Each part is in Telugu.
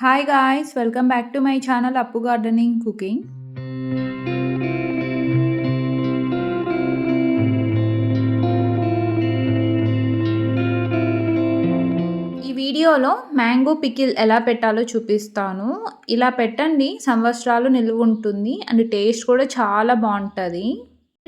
Hi guys welcome back to my channel Appu gardening cooking ఈ వీడియోలో మ్యాంగో పికిల్ ఎలా పెట్టాలో చూపిస్తాను. ఇలా పెట్టండి సంవత్సరాలు నిలువ ఉంటుంది అండ్ టేస్ట్ కూడా చాలా బాగుంటుంది.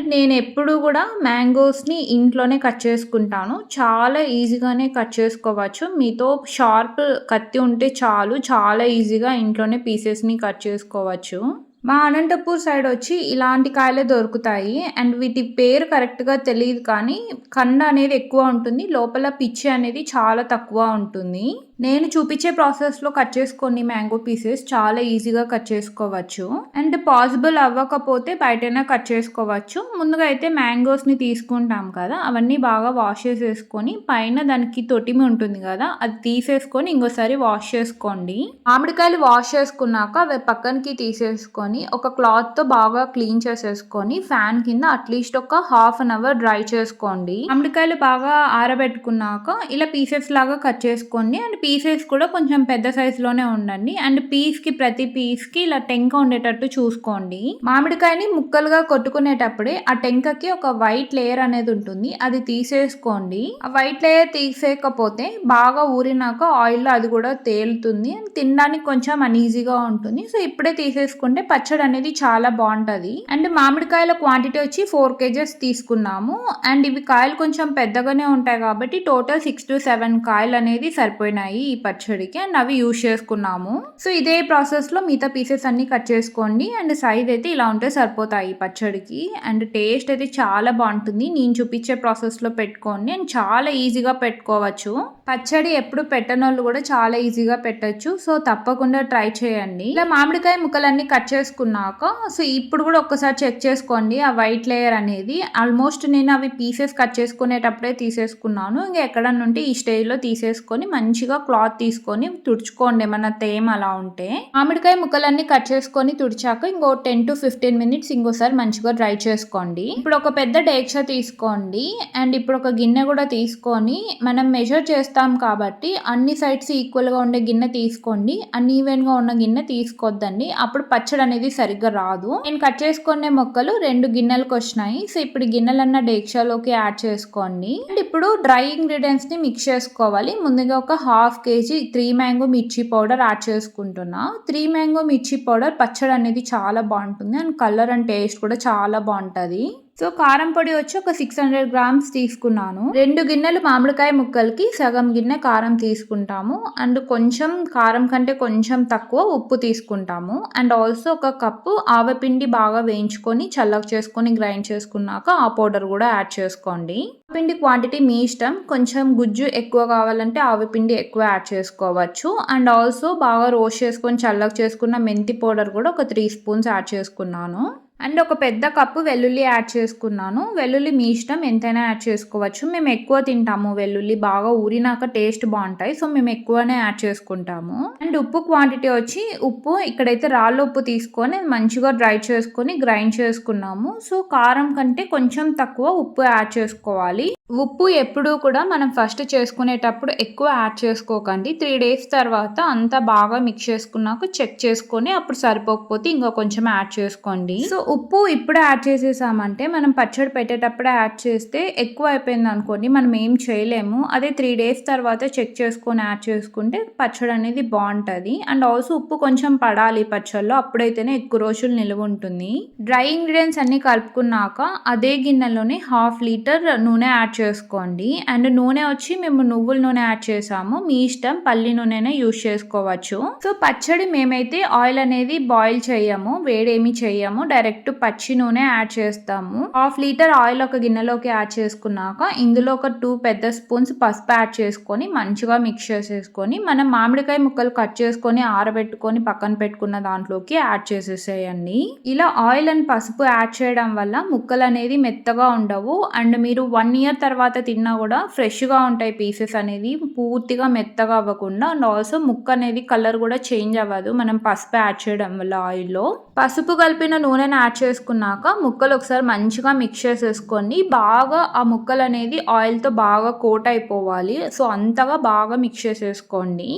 నేను ఎప్పుడు కూడా మ్యాంగోస్ని ఇంట్లోనే కట్ చేసుకుంటాను. చాలా ఈజీగానే కట్ చేసుకోవచ్చు. మీతో షార్ప్ కత్తి ఉంటే చాలు. చాలా ఈజీగా ఇంట్లోనే పీసెస్ని కట్ చేసుకోవచ్చు. మా అనంతపూర్ సైడ్ వచ్చి ఇలాంటి కాయలే దొరుకుతాయి. అండ్ వీటి పేరు కరెక్ట్గా తెలియదు కానీ కండ అనేది ఎక్కువ ఉంటుంది. లోపల పిచ్చి అనేది చాలా తక్కువ ఉంటుంది. నేను చూపించే ప్రాసెస్లో కట్ చేసుకోండి మ్యాంగో పీసెస్ చాలా ఈజీగా కట్ చేసుకోవచ్చు. అండ్ పాసిబుల్ అవ్వకపోతే బయటైనా కట్ చేసుకోవచ్చు. ముందుగా అయితే మ్యాంగోస్ని తీసుకుంటాం కదా అవన్నీ బాగా వాష్ చేసేసుకొని పైన దానికి తొటిమి ఉంటుంది కదా అది తీసేసుకొని ఇంకోసారి వాష్ చేసుకోండి. మామిడికాయలు వాష్ చేసుకున్నాక అవి పక్కనకి తీసేసుకొని ఒక క్లాత్తో బాగా క్లీన్ చేసేసుకొని ఫ్యాన్ కింద అట్లీస్ట్ ఒక హాఫ్ అన్ అవర్ డ్రై చేసుకోండి. మామిడికాయలు బాగా ఆరబెట్టుకున్నాక ఇలా పీసెస్ లాగా కట్ చేసుకోండి. అండ్ పీసెస్ కూడా కొంచెం పెద్ద సైజులోనే ఉండండి. అండ్ పీస్కి ప్రతి పీస్కి ఇలా టెంక ఉండేటట్టు చూసుకోండి. మామిడికాయని ముక్కలుగా కొట్టుకునేటప్పుడే ఆ టెంకకి ఒక వైట్ లేయర్ అనేది ఉంటుంది. అది తీసేసుకోండి. ఆ వైట్ లేయర్ తీసేయకపోతే బాగా ఊరినాక ఆయిల్లో అది కూడా తేలుతుంది. అండ్ తినడానికి కొంచెం అనీజీగా ఉంటుంది. సో ఇప్పుడే తీసేసుకుంటే పచ్చడి అనేది చాలా బాగుంటుంది. అండ్ మామిడికాయల క్వాంటిటీ వచ్చి ఫోర్ కేజెస్ తీసుకున్నాము. అండ్ ఇవి కాయలు కొంచెం పెద్దగానే ఉంటాయి కాబట్టి టోటల్ సిక్స్ టు సెవెన్ కాయలు అనేది సరిపోయినాయి ఈ పచ్చడికి. అండ్ అవి యూజ్ చేసుకున్నాము. సో ఇదే ప్రాసెస్లో మిగతా పీసెస్ అన్ని కట్ చేసుకోండి. అండ్ సైజ్ అయితే ఇలా ఉంటే సరిపోతాయి పచ్చడికి. అండ్ టేస్ట్ అయితే చాలా బాగుంటుంది. నేను చూపించే ప్రాసెస్లో పెట్టుకోండి. అండ్ చాలా ఈజీగా పెట్టుకోవచ్చు. పచ్చడి ఎప్పుడు పెట్టనోళ్ళు కూడా చాలా ఈజీగా పెట్టచ్చు. సో తప్పకుండా ట్రై చేయండి. ఇలా మామిడికాయ ముక్కలన్నీ కట్ చేసుకున్నాక సో ఇప్పుడు కూడా ఒక్కసారి చెక్ చేసుకోండి. ఆ వైట్ లేయర్ అనేది ఆల్మోస్ట్ నేను అవి పీసెస్ కట్ చేసుకునేటప్పుడే తీసేసుకున్నాను. ఇంకా ఎక్కడ నుండి ఈ స్టేజ్లో తీసేసుకొని మంచిగా క్లాత్ తీసుకొని తుడుచుకోండి ఏమన్నా తేమ అలా ఉంటే. మామిడికాయ ముక్కలన్నీ కట్ చేసుకొని తుడిచాక ఇంకో టెన్ టు ఫిఫ్టీన్ మినిట్స్ ఇంకోసారి మంచిగా డ్రై చేసుకోండి. ఇప్పుడు ఒక పెద్ద డేక్ష తీసుకోండి. అండ్ ఇప్పుడు ఒక గిన్నె కూడా తీసుకొని మనం మెజర్ చేస్తాం కాబట్టి అన్ని సైడ్స్ ఈక్వల్గా ఉండే గిన్నె తీసుకోండి. అన్ఈవెన్గా ఉన్న గిన్నె తీసుకోవద్దండి అప్పుడు పచ్చడి అనేది సరిగ్గా రాదు. నేను కట్ చేసుకునే మొక్కలు రెండు గిన్నెలకు వచ్చినాయి. సో ఇప్పుడు గిన్నెలన్న డేక్షాలోకి యాడ్ చేసుకోండి. అండ్ ఇప్పుడు డ్రై ఇంగ్రీడియంట్స్ని మిక్స్ చేసుకోవాలి. ముందుగా ఒక half KG three mango mirchi powder add చేసుకుంటున్నా. త్రీ మ్యాంగో మిర్చి పౌడర్ పచ్చడి అనేది చాలా బాగుంటుంది. అండ్ కలర్ అండ్ టేస్ట్ కూడా చాలా బాగుంటుంది. సో కారం పొడి వచ్చి ఒక సిక్స్ హండ్రెడ్ గ్రామ్స్ తీసుకున్నాను. రెండు గిన్నెలు మామిడికాయ ముక్కలకి సగం గిన్నె కారం తీసుకుంటాము. అండ్ కొంచెం కారం కంటే కొంచెం తక్కువ ఉప్పు తీసుకుంటాము. అండ్ ఆల్సో ఒక కప్పు ఆవపిండి బాగా వేయించుకొని చల్లక చేసుకొని గ్రైండ్ చేసుకున్నాక ఆ పౌడర్ కూడా యాడ్ చేసుకోండి. పిండి క్వాంటిటీ మీ ఇష్టం. కొంచెం గుజ్జు ఎక్కువ కావాలంటే ఆవపిండి ఎక్కువ యాడ్ చేసుకోవచ్చు. అండ్ ఆల్సో బాగా రోస్ట్ చేసుకొని చల్లక చేసుకున్న మెంతి పౌడర్ కూడా ఒక త్రీ స్పూన్స్ యాడ్ చేసుకున్నాను. అండ్ ఒక పెద్ద కప్పు వెల్లుల్లి యాడ్ చేసుకున్నాను. వెల్లుల్లి మీ ఇష్టం ఎంతైనా యాడ్ చేసుకోవచ్చు. మేము ఎక్కువ తింటాము వెల్లుల్లి బాగా ఊరినాక టేస్ట్ బాగుంటాయి. సో మేము ఎక్కువనే యాడ్ చేసుకుంటాము. అండ్ ఉప్పు క్వాంటిటీ వచ్చి ఉప్పు ఇక్కడైతే రాళ్ళ ఉప్పు తీసుకొని మంచిగా డ్రై చేసుకొని గ్రైండ్ చేసుకున్నాము. సో కారం కంటే కొంచెం తక్కువ ఉప్పు యాడ్ చేసుకోవాలి. ఉప్పు ఎప్పుడూ కూడా మనం ఫస్ట్ చేసుకునేటప్పుడు ఎక్కువ యాడ్ చేసుకోకండి. త్రీ డేస్ తర్వాత అంతా బాగా మిక్స్ చేసుకున్నాక చెక్ చేసుకొని అప్పుడు సరిపోకపోతే ఇంకా కొంచెం యాడ్ చేసుకోండి. సో ఉప్పు ఇప్పుడు యాడ్ చేసేసామంటే మనం పచ్చడి పెట్టేటప్పుడే యాడ్ చేస్తే ఎక్కువ అయిపోయింది అనుకోండి మనం ఏం చేయలేము. అదే త్రీ డేస్ తర్వాత చెక్ చేసుకొని యాడ్ చేసుకుంటే పచ్చడి అనేది బాగుంటుంది. అండ్ ఆల్సో ఉప్పు కొంచెం పడాలి పచ్చడిలో అప్పుడైతేనే ఎక్కువ రోజులు నిలువ ఉంటుంది. డ్రై ఇంగ్రీడియంట్స్ అన్ని కలుపుకున్నాక అదే గిన్నెలోనే హాఫ్ లీటర్ నూనె యాడ్ చేసుకోండి. అండ్ నూనె వచ్చి మేము నువ్వుల నూనె యాడ్ చేసాము. మీ ఇష్టం పల్లి నూనెనే యూజ్ చేసుకోవచ్చు. సో పచ్చడి మేమైతే ఆయిల్ అనేది బాయిల్ చేయము వేడేమి చేయము. డైరెక్ట్ పచ్చి నూనె యాడ్ చేస్తాము. హాఫ్ లీటర్ ఆయిల్ ఒక గిన్నెలోకి యాడ్ చేసుకున్నాక ఇందులో ఒక టూ పెద్ద స్పూన్స్ పసుపు యాడ్ చేసుకొని మంచిగా మిక్స్ చేసేసుకొని మనం మామిడికాయ ముక్కలు కట్ చేసుకొని ఆరబెట్టుకొని పక్కన పెట్టుకున్న దాంట్లోకి యాడ్ చేసేసేయండి. ఇలా ఆయిల్ అండ్ పసుపు యాడ్ చేయడం వల్ల ముక్కలు అనేది మెత్తగా ఉండవు. అండ్ మీరు వన్ ఇయర్ తర్వాత తర్వాత తిన్నా కూడా ఫ్రెష్గా ఉంటాయి పీసెస్ అనేది పూర్తిగా మెత్తగా అవ్వకుండా అండ్ ఆల్సో ముక్క అనేది కలర్ కూడా చేంజ్ అవ్వదు. మనం పసుపు యాడ్ చేయడం వల్ల ఆయిల్లో. పసుపు కలిపిన నూనెను యాడ్ చేసుకున్నాక ముక్కలు ఒకసారి మంచిగా మిక్స్ చేసేసుకొని బాగా ఆ ముక్కలు అనేది ఆయిల్తో బాగా కోట్ అయిపోవాలి. సో అంతగా బాగా మిక్స్ చేసేసుకోండి.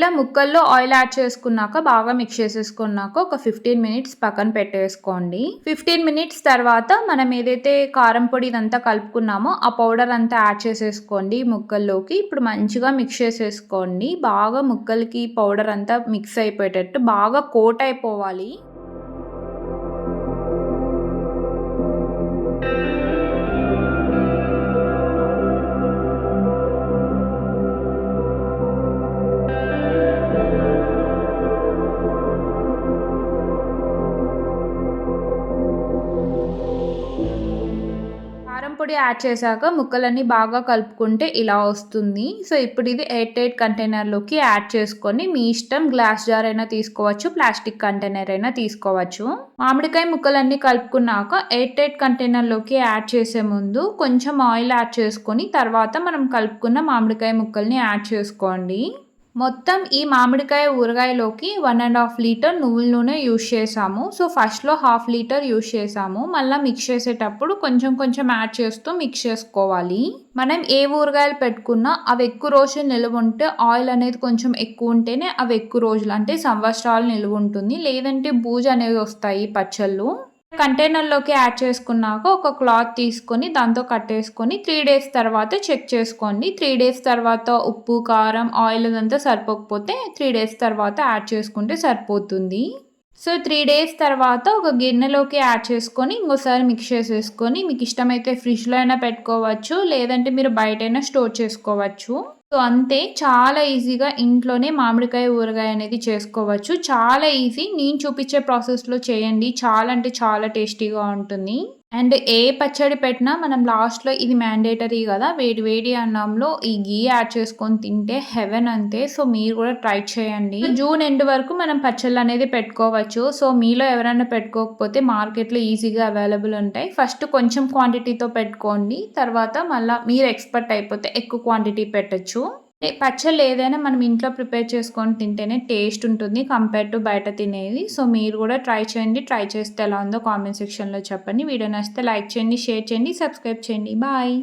ఇలా ముక్కల్లో ఆయిల్ యాడ్ చేసుకున్నాక బాగా మిక్స్ చేసేసుకున్నాక ఒక ఫిఫ్టీన్ మినిట్స్ పక్కన పెట్టేసుకోండి. ఫిఫ్టీన్ మినిట్స్ తర్వాత మనం ఏదైతే కారం పొడి ఇదంతా కలుపుకున్నామో ఆ పౌడర్ అంతా యాడ్ చేసేసుకోండి ముక్కల్లోకి. ఇప్పుడు మంచిగా మిక్స్ చేసేసుకోండి. బాగా ముక్కలకి పౌడర్ అంతా మిక్స్ అయిపోయేటట్టు బాగా కోట్ అయిపోవాలి. పొడి యాడ్ చేశాక ముక్కలన్నీ బాగా కలుపుకుంటే ఇలా వస్తుంది. సో ఇప్పుడు ఇది ఎయిట్ ఎయిట్ కంటైనర్లోకి యాడ్ చేసుకొని మీ ఇష్టం గ్లాస్ జార్ అయినా తీసుకోవచ్చు ప్లాస్టిక్ కంటైనర్ అయినా తీసుకోవచ్చు. మామిడికాయ ముక్కలన్నీ కలుపుకున్నాక ఎయిట్ ఎయిట్ కంటైనర్లోకి యాడ్ చేసే ముందు కొంచెం ఆయిల్ యాడ్ చేసుకొని తర్వాత మనం కలుపుకున్న మామిడికాయ ముక్కల్ని యాడ్ చేసుకోండి. మొత్తం ఈ మామిడికాయ ఊరగాయలోకి వన్ అండ్ హాఫ్ లీటర్ నువ్వుల నూనె యూస్ చేసాము సో ఫస్ట్లో హాఫ్ లీటర్ యూస్ చేసాము మళ్ళీ మిక్స్ చేసేటప్పుడు కొంచెం కొంచెం యాడ్ చేస్తూ మిక్స్ చేసుకోవాలి. మనం ఏ ఊరగాయలు పెట్టుకున్నా అవి ఎక్కువ రోజులు నిలువ ఉంటే ఆయిల్ అనేది కొంచెం ఎక్కువ ఉంటేనే అవి ఎక్కువ రోజులు అంటే సంవత్సరాలు నిలువ ఉంటుంది. లేదంటే బూజు అనేవి వస్తాయి పచ్చళ్ళు. కంటైనర్లోకి యాడ్ చేసుకున్నాక ఒక క్లాత్ తీసుకొని దాంతో కట్టేసుకొని త్రీ డేస్ తర్వాత చెక్ చేసుకోండి. త్రీ డేస్ తర్వాత ఉప్పు కారం ఆయిల్ అదంతా సరిపోకపోతే త్రీ డేస్ తర్వాత యాడ్ చేసుకుంటే సరిపోతుంది. సో త్రీ డేస్ తర్వాత ఒక గిన్నెలోకి యాడ్ చేసుకొని ఇంకోసారి మిక్స్ చేసేసుకొని మీకు ఇష్టమైతే ఫ్రిడ్జ్లో అయినా పెట్టుకోవచ్చు లేదంటే మీరు బయటైనా స్టోర్ చేసుకోవచ్చు. సో అంతే చాలా ఈజీగా ఇంట్లోనే మామిడికాయ ఊరగాయ అనేది చేసుకోవచ్చు. చాలా ఈజీ. నేను చూపించే ప్రాసెస్లో చేయండి. చాలా అంటే చాలా టేస్టీగా ఉంటుంది. అండ్ ఏ పచ్చడి పెట్టినా మనం లాస్ట్లో ఇది మ్యాండేటరీ కదా వేడి వేడి అన్నంలో ఈ గీ యాడ్ చేసుకొని తింటే హెవెన్ అంతే. సో మీరు కూడా ట్రై చేయండి. జూన్ ఎండ్ వరకు మనం పచ్చళ్ళు అనేది పెట్టుకోవచ్చు. సో మీలో ఎవరైనా పెట్టుకోకపోతే మార్కెట్లో ఈజీగా అవైలబుల్ ఉంటాయి. ఫస్ట్ కొంచెం క్వాంటిటీతో పెట్టుకోండి. తర్వాత మళ్ళీ మీరు ఎక్స్పర్ట్ అయిపోతే ఎక్కువ క్వాంటిటీ పెట్టచ్చు. పచ్చళ్ళు ఏదైనా మనం ఇంట్లో ప్రిపేర్ చేసుకొని తింటేనే టేస్ట్ ఉంటుంది కంపేర్ టు బయట తినేది. సో మీరు కూడా ట్రై చేయండి. ట్రై చేస్తే ఎలా ఉందో కామెంట్ సెక్షన్లో చెప్పండి. వీడియో నచ్చితే లైక్ చేయండి షేర్ చేయండి సబ్స్క్రైబ్ చేయండి. బాయ్.